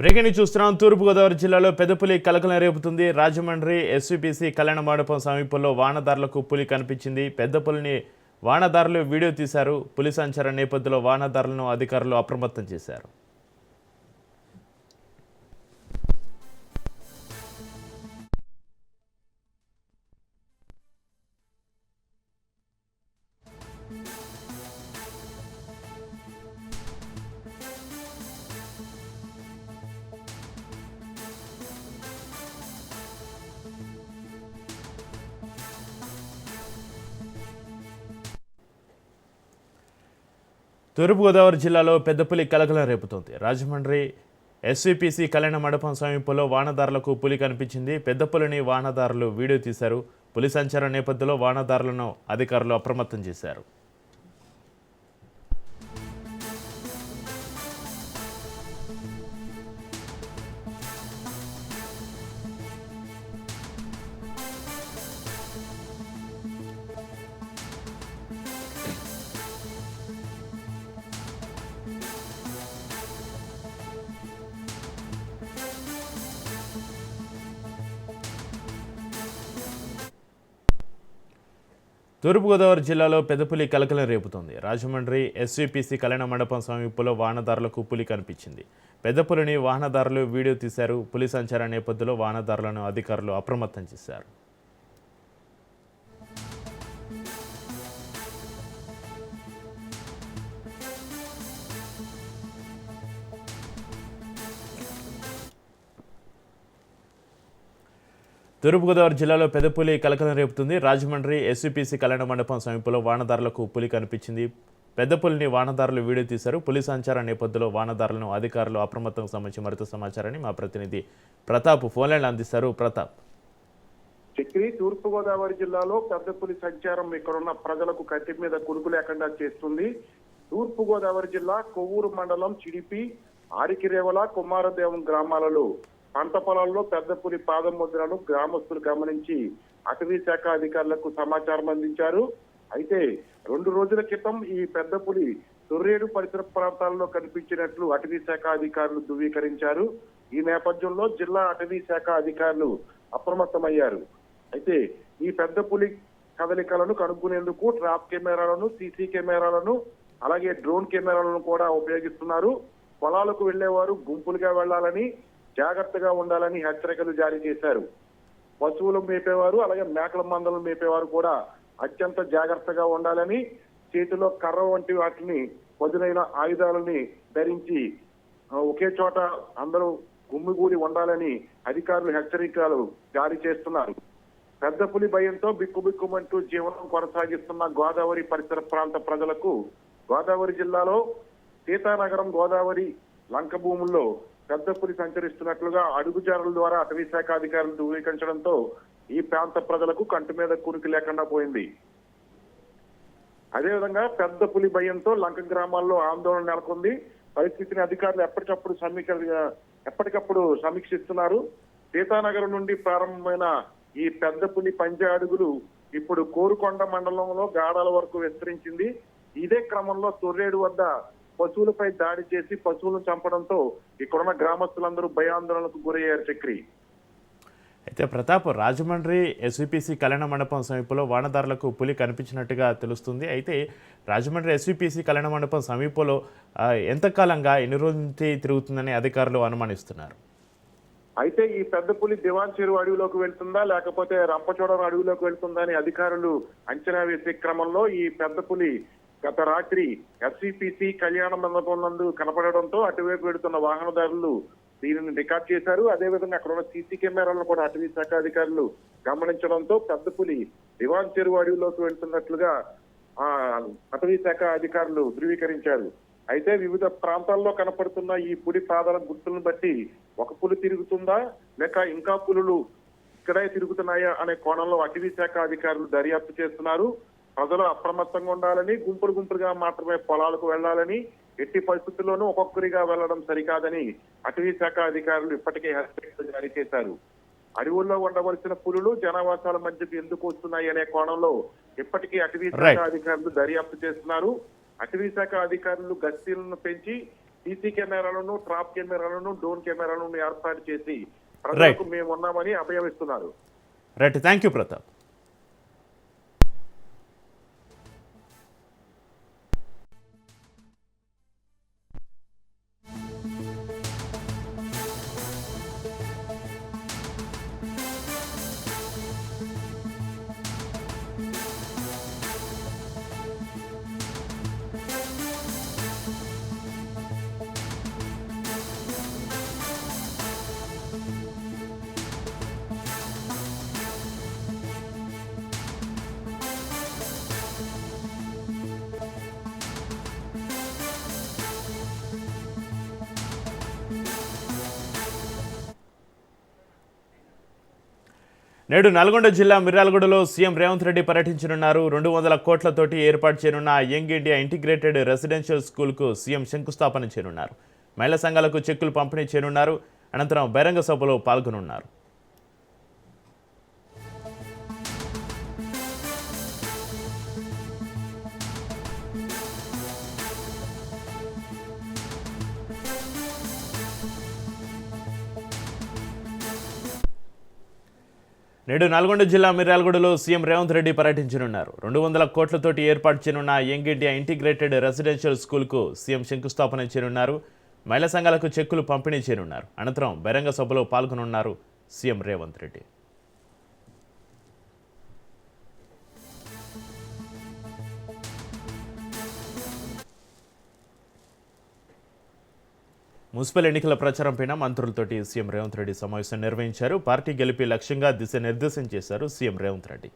Breaking చూస్తున్నాం. తూర్పుగోదావరి జిల్లాలో పెదపులి కలకలం రేపుతుంది. రాజమండ్రి ఎస్వీపీసీ కళ్యాణ మండపం సమీపంలో వాహనదారులకు పులి కనిపించింది. పెద్ద పులిని వాహనదారులు వీడియో తీశారు. పులి సంచార నేపథ్యంలో వాహనదారులను అధికారులు అప్రమత్తం చేశారు. తూర్పుగోదావరి జిల్లాలో పెద్దపులి కలకలం రేపుతోంది. రాజమండ్రి ఎస్వీపీసీ కళ్యాణ మండపం సమీపంలో వాహనదారులకు పులి కనిపించింది. పెద్దపులిని వాహనదారులు వీడియో తీశారు. పులి సంచార నేపథ్యంలో వాహనదారులను అధికారులు అప్రమత్తం చేశారు. తూర్పుగోదావరి జిల్లాలో పెద్దపులి కలకలం రేపుతోంది. రాజమండ్రి ఎస్వీపీసీ కళ్యాణ మండపం సమీపంలో వాహనదారులకు పులి కనిపించింది. పెద్దపులిని వాహనదారులు వీడియో తీశారు. పులి సంచార నేపథ్యంలో వాహనదారులను అధికారులు అప్రమత్తం చేశారు. తూర్పుగోదావరి జిల్లాలో పెద్ద పులి కలకలం రేపుతుంది. రాజమండ్రి ఎస్సీపీసీ కళ్యాణ మండపం సమీపంలో వానదారులకు పులి కనిపించింది. పెద్ద పులిని వానదారులు వీడియో తీశారు. పులి సంచార నేపథ్యంలో వానదారులను అధికారులు అప్రమత్తం సంబంధించి మరింత సమాచారాన్ని మా ప్రతినిధి ప్రతాప్ ఫోన్లైన్ అందిస్తారు. ప్రతాప్. చక్రి తూర్పుగోదావరి జిల్లాలో పెద్ద పులి సంచారం ఇక్కడున్న ప్రజలకు కత్తి మీద కురుకు లేకుండా చేస్తుంది. తూర్పుగోదావరి జిల్లా కొవ్వూరు మండలం చిడిపి ఆరికిరేవల కుమారదేవం గ్రామాలలో పంట పొలాల్లో పెద్దపులి పాదం ముద్రను గ్రామస్తులు గమనించి అటవీ శాఖ అధికారులకు సమాచారం అందించారు. అయితే రెండు రోజుల క్రితం ఈ పెద్దపులి తొర్రేడు పరిసర ప్రాంతాల్లో కనిపించినట్లు అటవీ శాఖ అధికారులు ధృవీకరించారు. ఈ నేపథ్యంలో జిల్లా అటవీ శాఖ అధికారులు అప్రమత్తమయ్యారు. అయితే ఈ పెద్ద పులి కదలికలను కనుక్కునేందుకు ట్రాప్ కెమెరాలను సీసీ కెమెరాలను అలాగే డ్రోన్ కెమెరాలను కూడా ఉపయోగిస్తున్నారు. పొలాలకు వెళ్ళేవారు గుంపులుగా వెళ్ళాలని జాగ్రత్తగా ఉండాలని హెచ్చరికలు జారీ చేశారు. పశువులు మేపేవారు అలాగే మేకల మందలను మేపేవారు కూడా అత్యంత జాగ్రత్తగా ఉండాలని చేతిలో కర్ర వంటి వాటిని పదునైన ఆయుధాలని ధరించి ఒకే చోట అందరూ గుమ్మిగూడి ఉండాలని అధికారులు హెచ్చరికలు జారీ చేస్తున్నారు. పెద్ద పులి భయంతో బిక్కుబిక్కుమంటూ జీవనం కొనసాగిస్తున్న గోదావరి పరిసర ప్రాంత ప్రజలకు గోదావరి జిల్లాలో సీతానగరం గోదావరి లంక భూముల్లో పెద్దపులి సంచరిస్తున్నట్లుగా అడుగుజారుల ద్వారా అటవీ శాఖ అధికారులు ధృవీకరించడంతో ఈ ప్రాంత ప్రజలకు కంటి మీద కురికి లేకుండా పోయింది. అదేవిధంగా పెద్ద పులి భయంతో లంక గ్రామాల్లో ఆందోళన నెలకొంది. పరిస్థితిని అధికారులు ఎప్పటికప్పుడు సమీక్ష ఎప్పటికప్పుడు సమీక్షిస్తున్నారు. సీతానగరం నుండి ప్రారంభమైన ఈ పెద్ద పులి పంజా అడుగులు ఇప్పుడు కోరుకొండ మండలంలో గాడాల వరకు విస్తరించింది. ఇదే క్రమంలో తొర్రేడు వద్ద పశువులపై దాడి చేసి పశువులను చంపడంతో ఇక్కడున్న గ్రామస్తులందరూ భయాందోళనకు గురయ్యారు చక్రి. అయితే ప్రతాప్ రాజమండ్రి ఎస్వీపీసీ కళ్యాణ మండపం సమీపంలో వాహనదారులకు పులి కనిపించినట్టుగా తెలుస్తుంది. అయితే రాజమండ్రి ఎస్వీపీసీ కళ్యాణ మండపం సమీపంలో ఎంతకాలంగా ఎన్ని రోజుల నుంచి తిరుగుతుందని అధికారులు అనుమానిస్తున్నారు? అయితే ఈ పెద్ద పులి దివాన్ చెరువు అడవిలోకి వెళ్తుందా లేకపోతే రంపచోడవరం అడవిలోకి వెళ్తుందా అని అధికారులు అంచనా వేసే క్రమంలో ఈ పెద్ద పులి గత రాత్రి ఎస్సిపిసి కళ్యాణ మండపం నందు కనపడడంతో అటువైపు వెడుతున్న వాహనదారులు దీనిని రికార్డ్ చేశారు. అదేవిధంగా అక్కడ ఉన్న సీసీ కెమెరాలను కూడా అటవీ శాఖ అధికారులు గమనించడంతో పెద్ద పులి దివాన్ చెరువు అడవిలోకి వెళ్తున్నట్లుగా ఆ అటవీ శాఖ అధికారులు ధృవీకరించారు. అయితే వివిధ ప్రాంతాల్లో కనపడుతున్న ఈ పులి పాదాల గుర్తులను బట్టి ఒక పులి తిరుగుతుందా? లేక ఇంకా పులులు ఇక్కడే తిరుగుతున్నాయా? అనే కోణంలో అటవీ శాఖ అధికారులు దర్యాప్తు చేస్తున్నారు. ప్రజలు అప్రమత్తంగా ఉండాలని గుంపులు గుంపులుగా మాత్రమే పొలాలకు వెళ్ళాలని ఎట్టి పరిస్థితుల్లోనూ ఒక్కొక్కరిగా వెళ్ళడం సరికాదని అటవీ శాఖ అధికారులు ఇప్పటికే హెచ్చరికలు జారీ చేశారు. అడవుల్లో ఉండవలసిన పులులు జనావాసాల మధ్యకు ఎందుకు వస్తున్నాయి అనే కోణంలో ఇప్పటికీ అటవీ శాఖ. అధికారులు దర్యాప్తు చేస్తున్నారు. అటవీ శాఖ అధికారులు గస్తీలను పెంచి సీసీ కెమెరాలను ట్రాప్ కెమెరాలను డ్రోన్ కెమెరాలను ఏర్పాటు చేసి ప్రజలకు మేము ఉన్నామని అభయం ఇస్తున్నారు రైట్ థ్యాంక్ యూ ప్రతాప్ నేడు నల్గొండ జిల్లా మిర్యాలగూడలో సీఎం రేవంత్ రెడ్డి పర్యటించనున్నారు. రెండు వందల కోట్లతోటి ఏర్పాటు చేయనున్న యంగ్ ఇండియా ఇంటిగ్రేటెడ్ రెసిడెన్షియల్ స్కూల్కు సీఎం శంకుస్థాపన చేయనున్నారు. మహిళా సంఘాలకు చెక్కులు పంపిణీ చేయనున్నారు. అనంతరం బహిరంగ సభలో పాల్గొనున్నారు. నేడు నల్గొండ జిల్లా మిర్యాలగూడలో సీఎం రేవంత్ రెడ్డి పర్యటించనున్నారు. రెండు వందల కోట్లతోటి ఏర్పాటు చేయనున్న యంగ్ ఇండియా ఇంటిగ్రేటెడ్ రెసిడెన్షియల్ స్కూల్కు సీఎం శంకుస్థాపన చేయనున్నారు. మహిళా సంఘాలకు చెక్కులు పంపిణీ చేయనున్నారు. అనంతరం బహిరంగ సభలో పాల్గొనున్నారు సీఎం రేవంత్ రెడ్డి. మున్సిపల్ ఎన్నికల ప్రచారంపైన మంత్రులతోటి సీఎం రేవంత్ రెడ్డి సమావేశం నిర్వహించారు. పార్టీ గెలిపి లక్ష్యంగా దిశానిర్దేశం చేశారు సీఎం రేవంత్ రెడ్డి.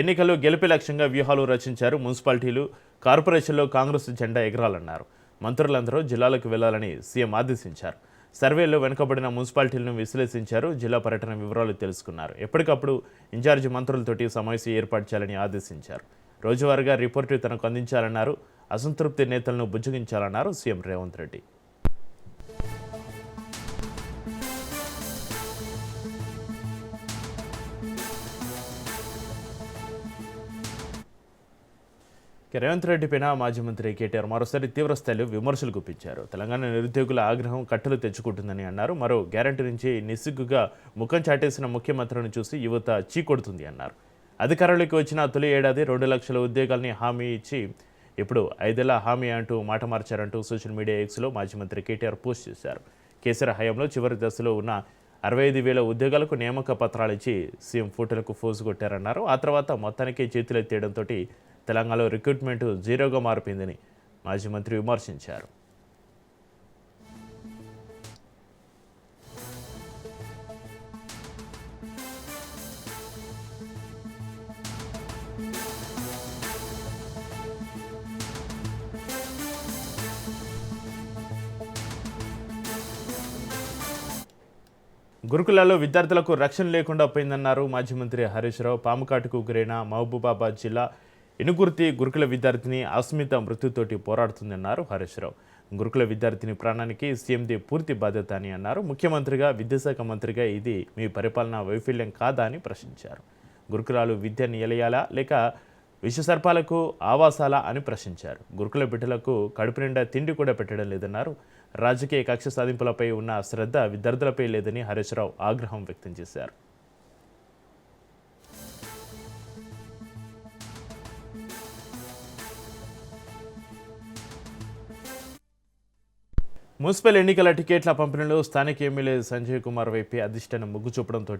ఎన్నికల్లో గెలిపి లక్ష్యంగా వ్యూహాలు రచించారు మున్సిపాలిటీలు కార్పొరేషన్లో కాంగ్రెస్ జెండా ఎగరాలన్నారు. మంత్రులందరూ జిల్లాలకు వెళ్ళాలని సీఎం ఆదేశించారు. సర్వేలో వెనుకబడిన మున్సిపాలిటీలను విశ్లేషించారు. జిల్లా పర్యటన వివరాలు తెలుసుకున్నారు. ఎప్పటికప్పుడు ఇన్ఛార్జి మంత్రులతోటి సమావేశం ఏర్పాటు చేయాలని ఆదేశించారు. రోజువారీగా రిపోర్టు తనకు అందించాలన్నారు. అసంతృప్తి నేతలను బుజ్జగించాలన్నారు సీఎం రేవంత్ రెడ్డి. రేవంత్ రెడ్డి పైన మాజీ మంత్రి కేటీఆర్ మరోసారి తీవ్ర స్థాయిలో విమర్శలు గుప్పించారు. తెలంగాణ నిరుద్యోగుల ఆగ్రహం కట్టలు తెచ్చుకుంటుందని అన్నారు. మరో గ్యారంటీ నుంచి నిస్సిగ్గుగా ముఖం చాటేసిన ముఖ్యమంత్రిని చూసి యువత చీకొడుతుంది అన్నారు. అధికారంలోకి వచ్చిన తొలి ఏడాది రెండు లక్షల ఉద్యోగాల్ని హామీ ఇచ్చి ఇప్పుడు ఐదేళ్ళ హామీ అంటూ మాట మార్చారంటూ సోషల్ మీడియా ఎక్స్లో మాజీ మంత్రి కేటీఆర్ పోస్ట్ చేశారు. కేసీఆర్ హయాంలో చివరి దశలో ఉన్న అరవై ఐదు వేల ఉద్యోగాలకు నియామక పత్రాలు ఇచ్చి సీఎం ఫోటోలకు ఫోజు కొట్టారన్నారు. ఆ తర్వాత మొత్తానికే చేతులెత్తేయడంతో తెలంగాణలో రిక్రూట్మెంట్ జీరోగా మారిపోయిందని మాజీ మంత్రి విమర్శించారు. గురుకులాల్లో విద్యార్థులకు రక్షణ లేకుండా పోయిందన్నారు మాజీ మంత్రి హరీష్ రావు. పాముకాటుకు గురైన మహబూబాబాద్ జిల్లా ఇనుగుర్తి గురుకుల విద్యార్థిని అస్మిత మృత్యుతోటి పోరాడుతుందన్నారు హరీష్ రావు. గురుకుల విద్యార్థిని ప్రాణానికి సీఎంది పూర్తి బాధ్యత అని అన్నారు. ముఖ్యమంత్రిగా విద్యాశాఖ మంత్రిగా ఇది మీ పరిపాలన వైఫల్యం కాదా అని ప్రశ్నించారు. గురుకులాలు విద్య నిలయాలా లేక విషసర్పాలకు ఆవాసాలా అని ప్రశ్నించారు. గురుకుల బిడ్డలకు కడుపు నిండా తిండి కూడా పెట్టడం లేదన్నారు. రాజకీయ కక్ష సాధింపులపై ఉన్న శ్రద్ధ విద్యార్థులపై లేదని హరీష్ రావు ఆగ్రహం వ్యక్తం చేశారు. మున్సిపల్ ఎన్నికల టికెట్ల పంపిణీలో స్థానిక ఎమ్మెల్యే సంజయ్ కుమార్ వైపే అధిష్టానం మొగ్గు చూపడంతో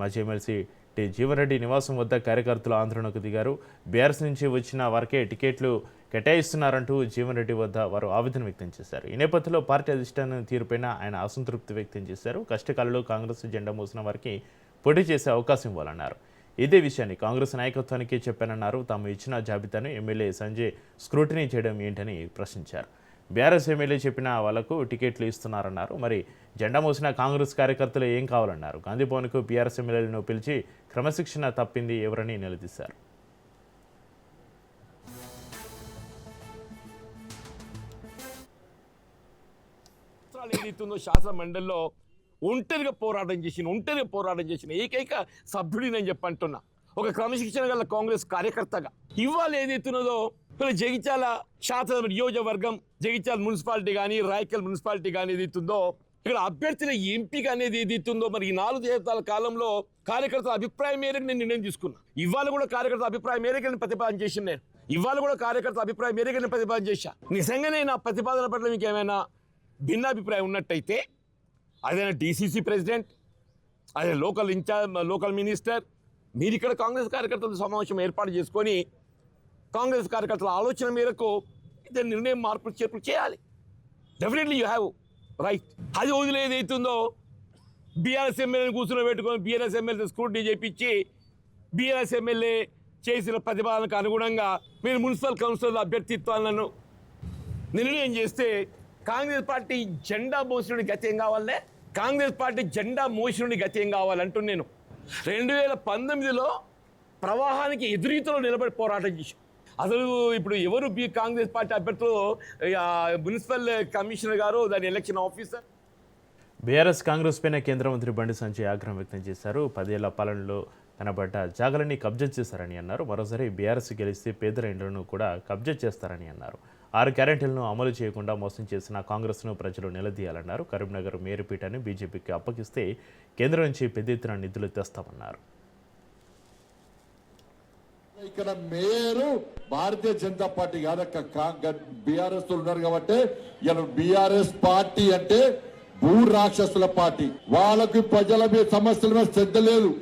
మాజీ ఎమ్మెల్సీ టి జీవన్రెడ్డి నివాసం వద్ద కార్యకర్తలు ఆందోళనకు దిగారు. బీఆర్ఎస్ నుంచి వచ్చిన వారికే టికెట్లు కేటాయిస్తున్నారంటూ జీవన్ రెడ్డి వద్ద వారు ఆవేదన వ్యక్తం చేశారు. ఈ నేపథ్యంలో పార్టీ అధిష్టానం తీరుపైన ఆయన అసంతృప్తి వ్యక్తం చేశారు. కష్టకాలంలో కాంగ్రెస్ జెండా మోసిన వారికి పోటీ చేసే అవకాశం ఇవ్వాలన్నారు. ఇదే విషయాన్ని కాంగ్రెస్ నాయకత్వానికి చెప్పానన్నారు. తాము ఇచ్చిన జాబితాను ఎమ్మెల్యే సంజయ్ స్క్రూటినీ చేయడం ఏంటని ప్రశ్నించారు. బీఆర్ఎస్ ఎమ్మెల్యే చెప్పిన వాళ్ళకు టికెట్లు ఇస్తున్నారన్నారు. మరి జెండా మోసిన కాంగ్రెస్ కార్యకర్తలు ఏం కావాలన్నారు? గాంధీ భవన్కు బీఆర్ఎస్ ఎమ్మెల్యేలను పిలిచి క్రమశిక్షణ తప్పింది ఎవరని నిలదీశారు. ఏదైతుందో శాసనమండలిలో ఒంటరిగా పోరాటం చేసిన ఒంటరిగా పోరాటం చేసిన ఏకైక సభ్యుడి నేను చెప్పంటున్నా. ఒక క్రమశిక్షణ గల కాంగ్రెస్ కార్యకర్తగా. ఇవాళ ఏదైతున్నదో మరి జగిత్యాల శాసనసభ నియోజకవర్గం జగిత్యాల మున్సిపాలిటీ కానీ రాయకల్ మున్సిపాలిటీ కానీ ఏదైతుందో ఇక్కడ అభ్యర్థుల ఎంపిక అనేది ఏదైతుందో మరి ఈ నాలుగు దేవతల కాలంలో కార్యకర్తల అభిప్రాయం మేరకు నేను నిర్ణయం తీసుకున్నా. ఇవాళ కూడా కార్యకర్తల అభిప్రాయం మేరకు నేను ప్రతిపాదన చేసిన నేను. ఇవాళ కూడా కార్యకర్తల అభిప్రాయం మేరకు నేను ప్రతిపాదన చేశా. నిజంగానే నా ప్రతిపాదన పట్ల మీకు ఏమైనా భిన్నాభిప్రాయం ఉన్నట్టయితే అదైనా డీసీసీ ప్రెసిడెంట్ అదే లోకల్ ఇన్ఛార్జ్ లోకల్ మినిస్టర్ మీరు ఇక్కడ కాంగ్రెస్ కార్యకర్తలతో సమావేశం ఏర్పాటు చేసుకొని కాంగ్రెస్ కార్యకర్తల ఆలోచన మేరకు ఇద్దరు నిర్ణయం మార్పులు చేర్పులు చేయాలి. డెఫినెట్లీ యూ హ్యావ్ రైట్ అది వదిలేది అవుతుందో బీఆర్ఎస్ ఎమ్మెల్యేని కూర్చుని పెట్టుకొని బీఆర్ఎస్ ఎమ్మెల్యే స్క్రూటినీ చేపించి బీఆర్ఎస్ ఎమ్మెల్యే చేసిన ప్రతిపాదనకు అనుగుణంగా మీరు మున్సిపల్ కౌన్సిల్ అభ్యర్థిత్వాలను నిర్ణయం చేస్తే కాంగ్రెస్ పార్టీ జెండా మోసినుడి గతి ఏం కావాలనే కాంగ్రెస్ పార్టీ జెండా మోసినుడి గతి ఏం కావాలంటూ నేను. రెండు వేల పంతొమ్మిదిలో ప్రవాహానికి ఎదురీతలో నిలబడి పోరాటం చేశాను అసలు ఇప్పుడు ఎవరు బి కాంగ్రెస్ పార్టీ అభ్యర్థులు? మున్సిపల్ కమిషనర్ గారు దాని ఎలక్షన్ ఆఫీసర్ బీఆర్ఎస్ కాంగ్రెస్ పైన కేంద్ర మంత్రి బండి సంజయ్ ఆగ్రహం వ్యక్తం చేశారు. పదేళ్ళ పాలనలో కనబడ్డ జాగలని కబ్జా చేశారని అన్నారు. మరోసారి బీఆర్ఎస్ గెలిస్తే పేదల ఇండ్లను కూడా కబ్జా చేస్తారని అన్నారు. ఆరు గ్యారెంటీలను అమలు చేయకుండా మోసం చేసిన కాంగ్రెస్ను ప్రజలు నిలదీయాలన్నారు. కరీంనగర్ మేరుపీఠాన్ని బీజేపీకి అప్పగిస్తే కేంద్రం నుంచి పెద్ద ఎత్తున నిధులు తెస్తామన్నారు. ఇక్కడ మేయరు భారతీయ జనతా పార్టీ కాదక్క. బీఆర్ఎస్ ఉన్నారు కాబట్టి ఇలా బీఆర్ఎస్ పార్టీ అంటే భూ రాక్షసుల పార్టీ. వాళ్ళకి ప్రజల మీద సమస్యల మీద శ్రద్ధ లేదు.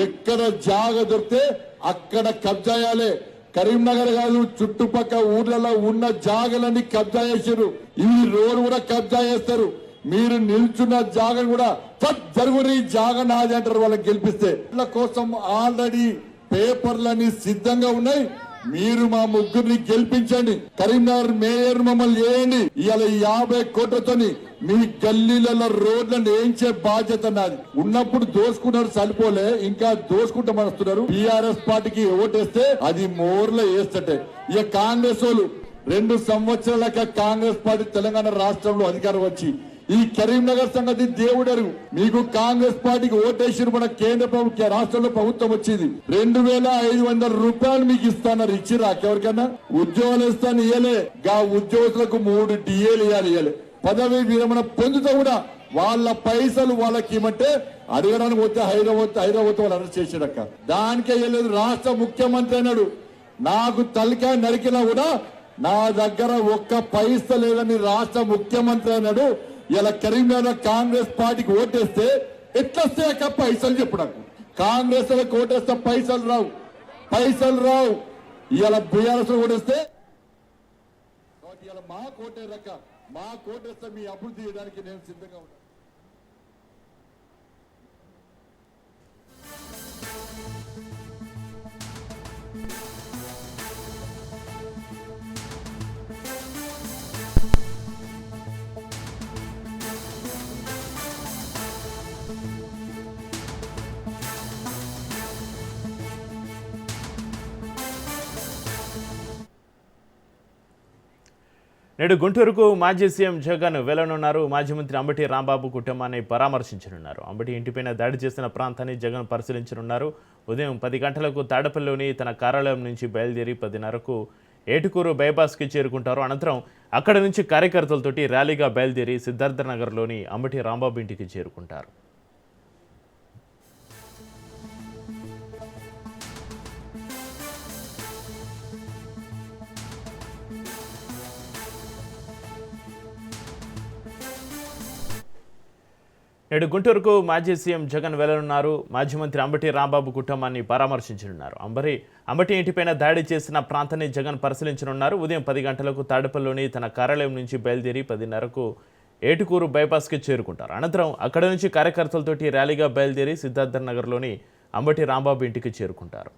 ఎక్కడ జాగ దొరికితే అక్కడ కబ్జా చేయాలి. కరీంనగర్ కాదు చుట్టుపక్కల ఊర్లలో ఉన్న జాగలన్నీ కబ్జా చేశారు ఈ రోడ్ కూడా కబ్జా చేస్తారు. మీరు నిల్చున్న జాగ కూడా "ఫట్ జాగ నాది అంటారు. వాళ్ళని గెలిపిస్తే. వీళ్ళ కోసం ఆల్రెడీ పేపర్లన్నీ సిద్ధంగా ఉన్నాయి. మీరు మా ముగ్గురిని గెలిపించండి. కరీంనగర్ మేయర్ మమ్మల్ని చేయండి ఇవాళ యాభై కోట్లతోని మీ గల్లీలలో రోడ్లను వేయించే బాధ్యత నాది. ఉన్నప్పుడు దోసుకున్నారు సరిపోలే. ఇంకా దోసుకుంటామని వస్తున్నారు టిఆర్ఎస్ పార్టీకి ఓటేస్తే అది మోర్లో వేస్తటే. ఇక కాంగ్రెస్ వాళ్ళు రెండు సంవత్సరాలక కాంగ్రెస్ పార్టీ తెలంగాణ రాష్ట్రంలో అధికారం వచ్చి ఈ కరీంనగర్ సంగతి దేవుడరు మీకు కాంగ్రెస్ పార్టీకి ఓటేసిన మన కేంద్ర ప్రభుత్వ రాష్ట్రంలో ప్రభుత్వం వచ్చింది. రెండు వేల ఐదు వందల రూపాయలు మీకు ఇస్తాన్నారు ఇచ్చిరా ఎవరికైనా ఉద్యోగాలు ఇస్తాను ఇయ్యలే. గా ఉద్యోగులకు మూడు డిఏలు ఇవ్వాలి ఇయ్యలే. పదవి విరమణ పొందుతా కూడా వాళ్ళ పైసలు వాళ్ళకి ఇవ్వమంటే అడగడానికి వస్తే హైదరాబాద్ హైదరాబాద్ వాళ్ళు అరెస్ట్ చేసాడక్క దానికే వెళ్ళలేదు రాష్ట్ర ముఖ్యమంత్రి అన్నాడు. నాకు తలకాయ నరికినా కూడా నా దగ్గర ఒక్క పైస లేదని రాష్ట్ర ముఖ్యమంత్రి అన్నాడు. ఇలా కరీంనగర్ కాంగ్రెస్ పార్టీకి ఓటేస్తే ఎట్లా అక్క పైసలు చెప్పు నాకు. కాంగ్రెస్ వాళ్ళకి ఓటేస్తే పైసలు రావు. పైసలు రావు. ఇలా బీఆర్ఎస్ ఓటేస్తే కాబట్టి ఇలా మా కోటే మా కోటేస్తే మీ అభివృద్ధి చేయడానికి నేను సిద్ధంగా ఉంటాను నేడు గుంటూరుకు మాజీ సీఎం జగన్ వెళ్ళనున్నారు. మాజీ మంత్రి అంబటి రాంబాబు కుటుంబాన్ని పరామర్శించనున్నారు. అంబటి ఇంటిపైన దాడి చేసిన ప్రాంతాన్ని జగన్ పరిశీలించనున్నారు. ఉదయం పది గంటలకు తాడపల్లిలోని తన కార్యాలయం నుంచి బయలుదేరి పదిన్నరకు ఏటుకూరు బైపాస్కి చేరుకుంటారు. అనంతరం అక్కడి నుంచి కార్యకర్తలతోటి ర్యాలీగా బయలుదేరి సిద్ధార్థనగర్లోని అంబటి రాంబాబు ఇంటికి చేరుకుంటారు. నేడు గుంటూరుకు మాజీ సీఎం జగన్ వెళ్ళనున్నారు. మాజీ మంత్రి అంబటి రాంబాబు కుటుంబాన్ని పరామర్శించనున్నారు. అంబరి అంబటి ఇంటిపైన దాడి చేసిన ప్రాంతాన్ని జగన్ పరిశీలించనున్నారు. ఉదయం పది గంటలకు తాడపల్లిలోని తన కార్యాలయం నుంచి బయలుదేరి పదిన్నరకు ఏటుకూరు బైపాస్కి చేరుకుంటారు. అనంతరం అక్కడ నుంచి కార్యకర్తలతోటి ర్యాలీగా బయలుదేరి సిద్ధార్థ నగర్లోని అంబటి రాంబాబు ఇంటికి చేరుకుంటారు.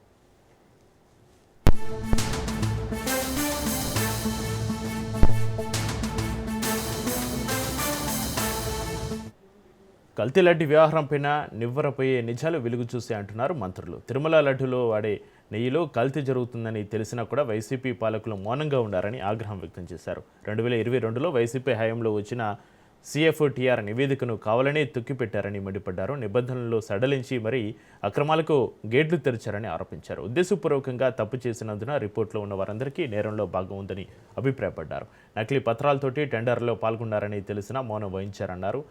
కల్తీ లడ్డు వ్యవహారంపైన నివ్వరపోయే నిజాలు వెలుగు చూసి అంటున్నారు మంత్రులు. తిరుమల లడ్డులో వాడే నెయ్యిలో కల్తీ జరుగుతుందని తెలిసినా కూడా వైసీపీ పాలకులు మౌనంగా ఉన్నారని ఆగ్రహం వ్యక్తం చేశారు. రెండు వేల ఇరవై రెండులో వైసీపీ హయాంలో వచ్చిన సిఎఫ్టీఆర్ నివేదికను కావాలనే తొక్కిపెట్టారని మండిపడ్డారు. నిబంధనలు సడలించి మరీ అక్రమాలకు గేట్లు తెరిచారని ఆరోపించారు. ఉద్దేశపూర్వకంగా తప్పు చేసినందున రిపోర్ట్లో ఉన్న వారందరికీ నేరంలో భాగం ఉందని అభిప్రాయపడ్డారు. నకిలీ పత్రాలతోటి టెండర్లో పాల్గొన్నారని తెలిసినా మౌనం వహించారన్నారు.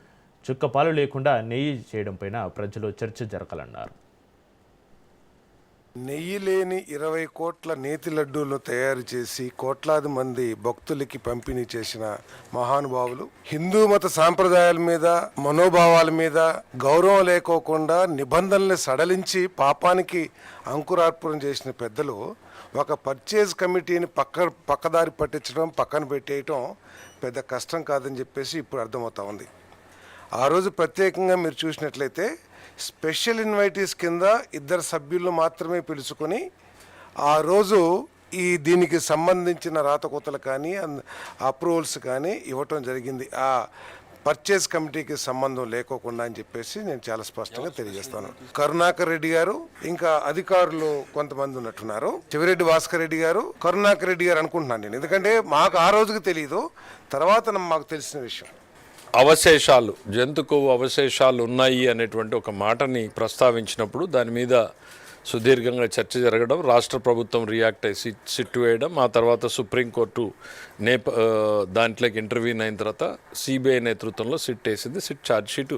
చుక్క పాలు లేకుండా నెయ్యి చేయడంపైన ప్రజలు చర్చ జరగాలన్నారు. నెయ్యి లేని ఇరవై కోట్ల నేతి లడ్డూలను తయారు చేసి కోట్లాది మంది భక్తులకి పంపిణీ చేసిన మహానుభావులు హిందూ మత సాంప్రదాయాల మీద మనోభావాల మీద గౌరవం లేకోకుండా నిబంధనల్ని సడలించి పాపానికి అంకురార్పణం చేసిన పెద్దలు ఒక పర్చేజ్ కమిటీని పక్క పక్కదారి పట్టించడం పక్కన పెట్టేయటం పెద్ద కష్టం కాదని చెప్పేసి ఇప్పుడు అర్థమవుతా ఉంది. ఆ రోజు ప్రత్యేకంగా మీరు చూసినట్లయితే స్పెషల్ ఇన్వైటీస్ కింద ఇద్దరు సభ్యులను మాత్రమే పిలుచుకొని ఆ రోజు ఈ దీనికి సంబంధించిన రాతకోతలు కానీ అప్రూవల్స్ కానీ ఇవ్వటం జరిగింది. ఆ పర్చేస్ కమిటీకి సంబంధం లేకోకుండా అని చెప్పేసి నేను చాలా స్పష్టంగా తెలియజేస్తాను. కరుణాకర్ రెడ్డి గారు ఇంకా అధికారులు కొంతమంది ఉన్నట్టున్నారు. చివరెడ్డి భాస్కర్ రెడ్డి గారు కరుణాకర్ రెడ్డి గారు అనుకుంటున్నాను నేను. ఎందుకంటే మాకు ఆ రోజుకి తెలియదు తర్వాత మాకు తెలిసిన విషయం. అవశేషాలు జంతు కొవ్వు అవశేషాలు ఉన్నాయి అనేటువంటి ఒక మాటని ప్రస్తావించినప్పుడు దాని మీద సుదీర్ఘంగా చర్చ జరగడం రాష్ట్ర ప్రభుత్వం రియాక్ట్ అయ్యి సిట్ వేయడం ఆ తర్వాత సుప్రీంకోర్టు నేప దాంట్లోకి ఇంటర్వ్యూ అయిన తర్వాత సిబిఐ నేతృత్వంలో సిట్ వేసింది. సిట్ ఛార్జ్ షీట్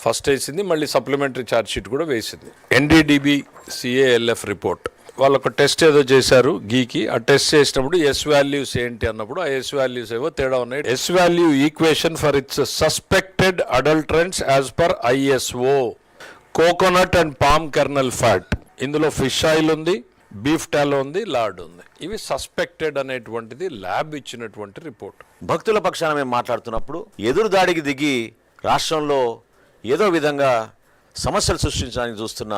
ఫస్ట్ వేసింది. మళ్ళీ సప్లిమెంటరీ ఛార్జ్ షీట్ కూడా వేసింది. ఎన్డీడీబీ సిఏఎల్ఎఫ్ రిపోర్ట్ వాళ్ళు ఒక టెస్ట్ ఏదో చేశారు గీకి. ఆ టెస్ట్ చేసినప్పుడు ఎస్ వాల్యూస్ ఏంటి అన్నప్పుడు ఆ ఎస్ వాల్యూస్ ఏవో తేడా ఉన్నాయి. S value equation for its suspected adulterants as per ISO coconut and palm kernel fat ఇందులో ఫిష్ ఆయిల్ ఉంది బీఫ్ టాలో ఉంది లార్డ్ ఉంది. ఇవి సస్పెక్టెడ్ అనేటువంటిది ల్యాబ్ ఇచ్చినటువంటి రిపోర్ట్ భక్తుల పక్షాన మేము మాట్లాడుతున్నప్పుడు ఎదురు దాడికి దిగి రాష్ట్రంలో ఏదో విధంగా సమస్యలు సృష్టించడానికి చూస్తున్న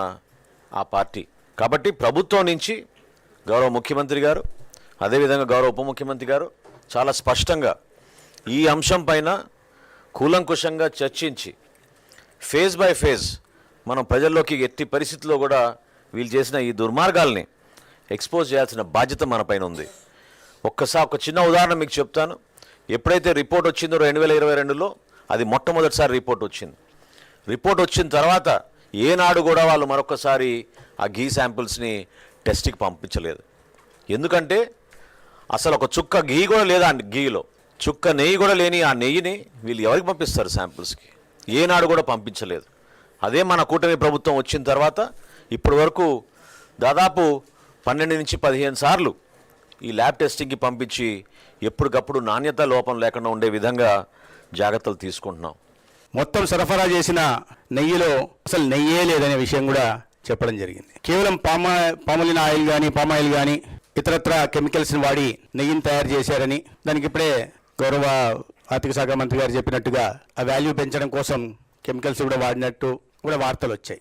ఆ పార్టీ. కాబట్టి ప్రభుత్వం నుంచి గౌరవ ముఖ్యమంత్రి గారు అదేవిధంగా గౌరవ ఉప ముఖ్యమంత్రి గారు చాలా స్పష్టంగా ఈ అంశం పైన కూలంకుషంగా చర్చించి ఫేజ్ బై ఫేజ్ మనం ప్రజల్లోకి ఎట్టి పరిస్థితుల్లో కూడా వీళ్ళు చేసిన ఈ దుర్మార్గాల్ని ఎక్స్పోజ్ చేయాల్సిన బాధ్యత మన పైన ఉంది. ఒక్కసారి ఒక చిన్న ఉదాహరణ మీకు చెప్తాను. ఎప్పుడైతే రిపోర్ట్ వచ్చిందో రెండు వేల ఇరవై రెండులో అది మొట్టమొదటిసారి రిపోర్ట్ వచ్చింది. రిపోర్ట్ వచ్చిన తర్వాత ఏనాడు కూడా వాళ్ళు మరొకసారి ఆ గీ శాంపిల్స్ని టెస్ట్కి పంపించలేదు. ఎందుకంటే అసలు ఒక చుక్క గీ కూడా లేదా ఘీలో? గీలో చుక్క నెయ్యి కూడా లేని ఆ నెయ్యిని వీళ్ళు ఎవరికి పంపిస్తారు శాంపిల్స్కి? ఏనాడు కూడా పంపించలేదు. అదే మన కూటమి ప్రభుత్వం వచ్చిన తర్వాత ఇప్పటి వరకు దాదాపు పన్నెండు నుంచి పదిహేను సార్లు ఈ ల్యాబ్ టెస్టింగ్కి పంపించి ఎప్పటికప్పుడు నాణ్యత లోపం లేకుండా ఉండే విధంగా జాగ్రత్తలు తీసుకుంటున్నాం. మొత్తం సరఫరా చేసిన నెయ్యిలో అసలు నెయ్యే లేదనే విషయం కూడా చెప్పడం జరిగింది. కేవలం పామా పామలిన్ ఆయిల్ కానీ పామాయిల్ కానీ ఇతరత్ర కెమికల్స్ని వాడి నెయ్యిని తయారు చేశారని దానికి ఇప్పుడే గౌరవ ఆర్థిక శాఖ మంత్రి గారు చెప్పినట్టుగా ఆ వాల్యూ పెంచడం కోసం కెమికల్స్ కూడా వాడినట్టు కూడా వార్తలు వచ్చాయి.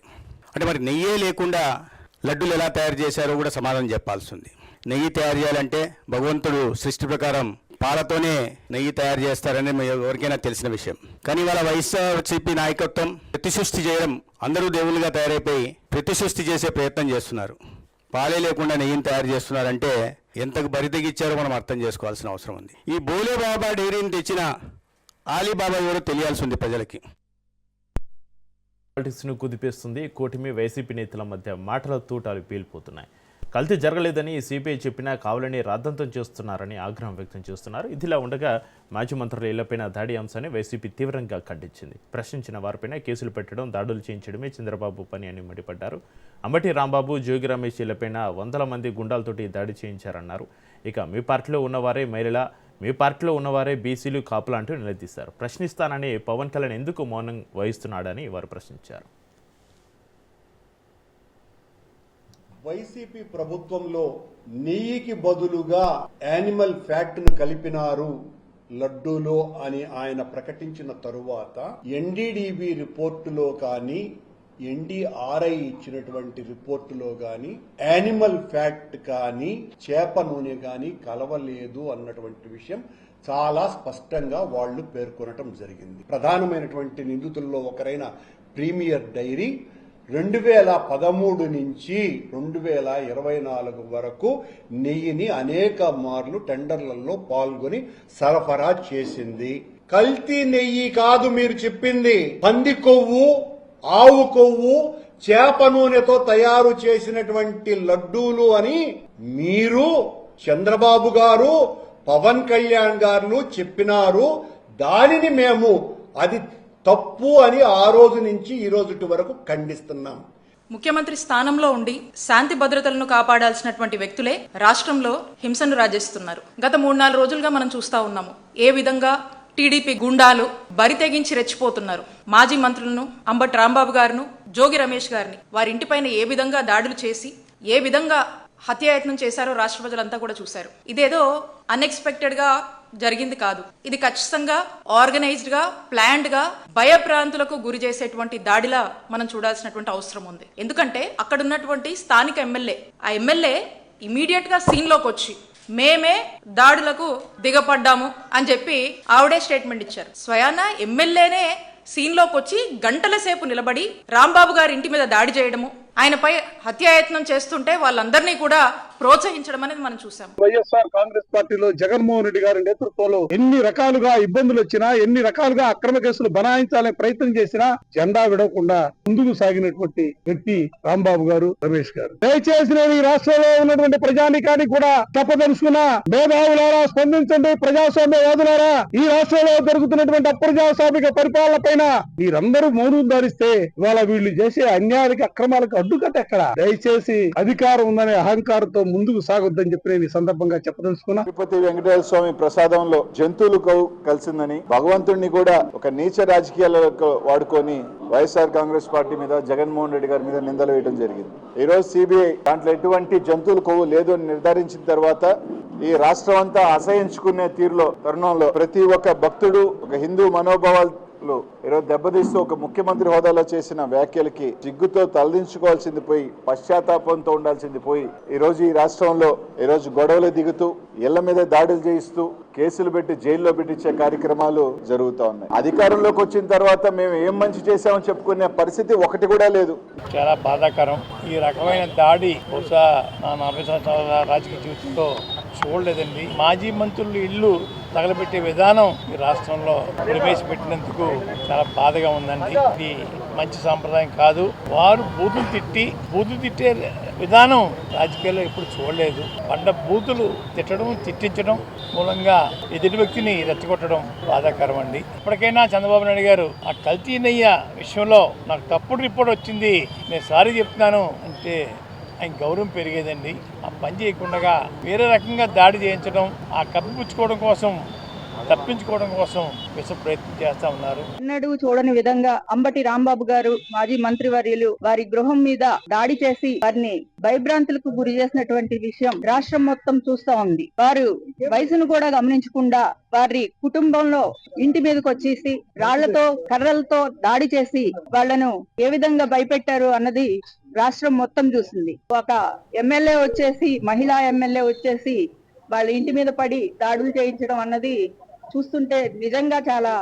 అంటే మరి నెయ్యే లేకుండా లడ్డూలు ఎలా తయారు చేశారో కూడా సమాధానం చెప్పాల్సి ఉంది. నెయ్యి తయారు చేయాలంటే భగవంతుడు సృష్టి ప్రకారం పాలతోనే నెయ్యి తయారు చేస్తారని ఎవరికైనా తెలిసిన విషయం. కానీ వాళ్ళ వైఎస్ఆర్సీపీ నాయకత్వం ప్రతిసృష్టి చేయడం అందరూ దేవుళ్ళుగా తయారైపోయి ప్రతిసృష్టి చేసే ప్రయత్నం చేస్తున్నారు. పాలే లేకుండా నెయ్యిని తయారు చేస్తున్నారంటే ఎంతకు బరితెగిచ్చారో మనం అర్థం చేసుకోవాల్సిన అవసరం ఉంది. ఈ బోలే బాబా డైరీని తెచ్చిన ఆలీబాబా కూడా తెలియాల్సి ఉంది ప్రజలకి. పాలిటిక్స్ను కుదిపేస్తుంది. కూటమి వైసీపీ నేతల మధ్య మాటల తూటాలు పేలిపోతున్నాయి. కల్తీ జరగలేదని సిబిఐ చెప్పినా కావాలని రాద్ధాంతం చేస్తున్నారని ఆగ్రహం వ్యక్తం చేస్తున్నారు. ఇదిలా ఉండగా మాజీ మంత్రుల ఇళ్ళపైన దాడి అంశాన్ని వైసీపీ తీవ్రంగా ఖండించింది. ప్రశ్నించిన వారిపైన కేసులు పెట్టడం దాడులు చేయించడమే చంద్రబాబు పని అని మండిపడ్డారు. అంబటి రాంబాబు జోగి రమేష్ ఇళ్ళపైన వందల మంది గుండాలతోటి దాడి చేయించారన్నారు. ఇక మీ పార్టీలో ఉన్నవారే మహిళల మీ పార్టీలో ఉన్నవారే బీసీలు కాపులు అంటూ నిలదీశారు. ప్రశ్నిస్తానని పవన్ కళ్యాణ్ ఎందుకు మౌనం వహిస్తున్నాడని వారు ప్రశ్నించారు. వైసీపీ ప్రభుత్వంలో నెయ్యికి బదులుగా యానిమల్ ఫ్యాట్ను కలిపినారు లడ్డూలో అని ఆయన ప్రకటించిన తరువాత ఎన్డీడీబీ రిపోర్టులో కానీ ఎన్డీఆర్ఐ ఇచ్చినటువంటి రిపోర్టులో కానీ యానిమల్ ఫ్యాట్ కానీ చేప నూనె కానీ కలవలేదు అన్నటువంటి విషయం చాలా స్పష్టంగా వాళ్ళు పేర్కొనటం జరిగింది. ప్రధానమైనటువంటి నిందితుల్లో ఒకరైన ప్రీమియర్ డైరీ రెండు వేల పదమూడు నుంచి రెండు వేల ఇరవై నాలుగు వరకు నెయ్యిని అనేక మార్లు టెండర్లలో పాల్గొని సరఫరా చేసింది. కల్తీ నెయ్యి కాదు మీరు చెప్పింది. పంది కొవ్వు ఆవు కొవ్వు చేప నూనెతో తయారు చేసినటువంటి లడ్డూలు అని మీరు చంద్రబాబు గారు పవన్ కళ్యాణ్ గారు చెప్పినారు. దానిని మేము అది తప్పు అని ఆ రోజు నుంచి ఈ రోజు వరకు ఖండిస్తున్నాం. ముఖ్యమంత్రి స్థానంలో ఉండి శాంతి భద్రతలను కాపాడాల్సినటువంటి వ్యక్తులే రాష్ట్రంలో హింసను రాజేస్తున్నారు. గత మూడు నాలుగు రోజులుగా మనం చూస్తా ఉన్నాము. ఏ విధంగా టీడీపీ గుండాలు బరి తెగించి రెచ్చిపోతున్నారు. మాజీ మంత్రులను అంబటి రాంబాబు గారును జోగి రమేష్ గారిని వారి ఇంటిపైన ఏ విధంగా దాడులు చేసి ఏ విధంగా హత్యాయత్నం చేశారో రాష్ట్ర ప్రజలంతా కూడా చూశారు. ఇదేదో అన్ఎక్స్పెక్టెడ్గా జరిగింది కాదు. ఇది ఖచ్చితంగా ఆర్గనైజ్డ్గా ప్లాన్డ్గా భయభ్రాంతులకు గురి చేసేటువంటి దాడిలా మనం చూడాల్సినటువంటి అవసరం ఉంది. ఎందుకంటే అక్కడ ఉన్నటువంటి స్థానిక ఎమ్మెల్యే ఆ ఎమ్మెల్యే ఇమీడియట్గా సీన్లోకి వచ్చి మేమే దాడులకు దిగపడ్డాము అని చెప్పి ఆవిడే స్టేట్మెంట్ ఇచ్చారు. స్వయాన ఎమ్మెల్యేనే సీన్లోకి వచ్చి గంటల సేపు నిలబడి రాంబాబు గారి ఇంటి మీద దాడి చేయడము ఆయనపై హత్యాయత్నం చేస్తుంటే వాళ్ళందరినీ కూడా ప్రోత్సహించడం అనేది మనం చూసాం. వైఎస్ఆర్ కాంగ్రెస్ పార్టీలో జగన్మోహన్ రెడ్డి గారి నేతృత్వంలో ఎన్ని రకాలుగా ఇబ్బందులు వచ్చినా ఎన్ని రకాలుగా అక్రమ కేసులు బనాయించాలనే ప్రయత్నం చేసినా జెండా విడవకుండా ముందుకు సాగినటువంటి వ్యక్తి రాంబాబు గారు రమేష్ గారు. దయచేసి నేను ఈ రాష్ట్రంలో ఉన్నటువంటి ప్రజానికానికి కూడా చెప్పదలుచుకున్నా మేధావులారా స్పందించండి. ప్రజాస్వామ్యవాదులారా ఈ రాష్ట్రంలో జరుగుతున్నటువంటి అప్రజాస్వామిక పరిపాలన పైన మీరందరూ మౌనం ధరిస్తే ఇవాళ వీళ్ళు చేసే అన్యాయానికి అక్రమాలకు అడ్డుకట్ట ఎక్కడ? దయచేసి అధికారం ఉందనే అహంకారంతో ముందుకు సాగొద్దని చెప్పి నేను ఈ సందర్భంగా చెప్పదలుచుకున్నా. తిరుపతి వెంకటేశ్వర స్వామి ప్రసాదంలో జంతువులు కలిసిందని భగవంతుడిని కూడా ఒక నీచ రాజకీయాలకు వాడుకొని వైఎస్ఆర్ కాంగ్రెస్ పార్టీ మీద జగన్మోహన్ రెడ్డి గారి మీద నిందలు వేయడం జరిగింది. ఈ రోజు సిబిఐ దాంట్లో ఎటువంటి జంతువుల కొవ్వు లేదు అని నిర్ధారించిన తర్వాత ఈ రాష్ట్రం అంతా అసహించుకునే తీరులో తరుణంలో ప్రతి ఒక్క భక్తుడు ఒక హిందూ మనోభావాలు లో ఈరోజు దెబ్బతీస్తూ ఒక ముఖ్యమంత్రి హోదాలో చేసిన వ్యాఖ్యలకి సిగ్గుతో తలదించుకోవాల్సింది పోయి పశ్చాత్తాపంతో ఉండాల్సింది పోయి ఈరోజు ఈ రాష్ట్రంలో ఈరోజు గొడవలు దిగుతూ ఇళ్ళ మీద దాడులు చేయిస్తూ కేసులు పెట్టి జైల్లో పెట్టించే కార్యక్రమాలు జరుగుతూ ఉన్నాయి. అధికారంలోకి వచ్చిన తర్వాత మేము ఏం మంచి చేశామని చెప్పుకునే పరిస్థితి ఒకటి కూడా లేదు. చాలా బాధాకరం. ఈ రకమైన దాడి బహుశా నా నలభై సంవత్సరాల రాజకీయ జీవితంలో చూడలేదండి. మాజీ మంత్రులు ఇల్లు తగలబెట్టే విధానం ఈ రాష్ట్రంలో ప్రవేశపెట్టినందుకు చాలా బాధగా ఉందండి. ఇది మంచి సాంప్రదాయం కాదు. వారు బూతులు తిట్టి బూతులు తిట్టే విధానం రాజకీయాల్లో ఎప్పుడు చూడలేదు. పండ బూతులు తిట్టడం తిట్టించడం మూలంగా ఎదుటి వ్యక్తిని రెచ్చగొట్టడం బాధాకరం అండి ఇప్పటికైనా చంద్రబాబు నాయుడు గారు ఆ కల్తీనయ్య విషయంలో నాకు తప్పుడు రిపోర్ట్ వచ్చింది నేను సారీ చెప్తున్నాను అంటే ఆయన గౌరవం పెరిగేదండి. ఆ పని చేయకుండా వేరే రకంగా దాడి చేయించడం ఆ కప్పిపుచ్చుకోవడం కోసం తప్పించుకోవడం కోసం విష ప్రయత్నం చేస్తా ఉన్నారు. ఎన్నడూ చూడని విధంగా అంబటి రాంబాబు గారు మాజీ మంత్రి వర్యులు వారి గృహం మీద దాడి చేసి వారిని భయభ్రాంతులకు గురి చేసినటువంటి విషయం రాష్ట్రం మొత్తం చూస్తా ఉంది. వారు వయసును కూడా గమనించకుండా వారి కుటుంబంలో ఇంటి మీదకి వచ్చేసి రాళ్ళతో కర్రలతో దాడి చేసి వాళ్ళను ఏ విధంగా భయపెట్టారు అన్నది రాష్ట్రం మొత్తం చూసింది. ఒక ఎమ్మెల్యే వచ్చేసి మహిళా ఎమ్మెల్యే వచ్చేసి వాళ్ళ ఇంటి మీద పడి దాడులు చేయించడం అన్నది చూస్తుంటే నిజంగా చాలా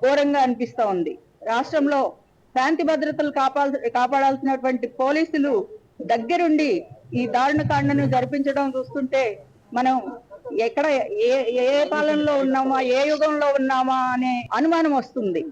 ఘోరంగా అనిపిస్తా ఉంది. రాష్ట్రంలో శాంతి భద్రతలు కాపాల్ కాపాడాల్సినటువంటి పోలీసులు దగ్గరుండి ఈ దారుణ కాండను జరిపించడం చూస్తుంటే మనం ఎక్కడ ఏ ఏ పాలనలో ఉన్నామా ఏ యుగంలో ఉన్నామా అనే అనుమానం వస్తుంది.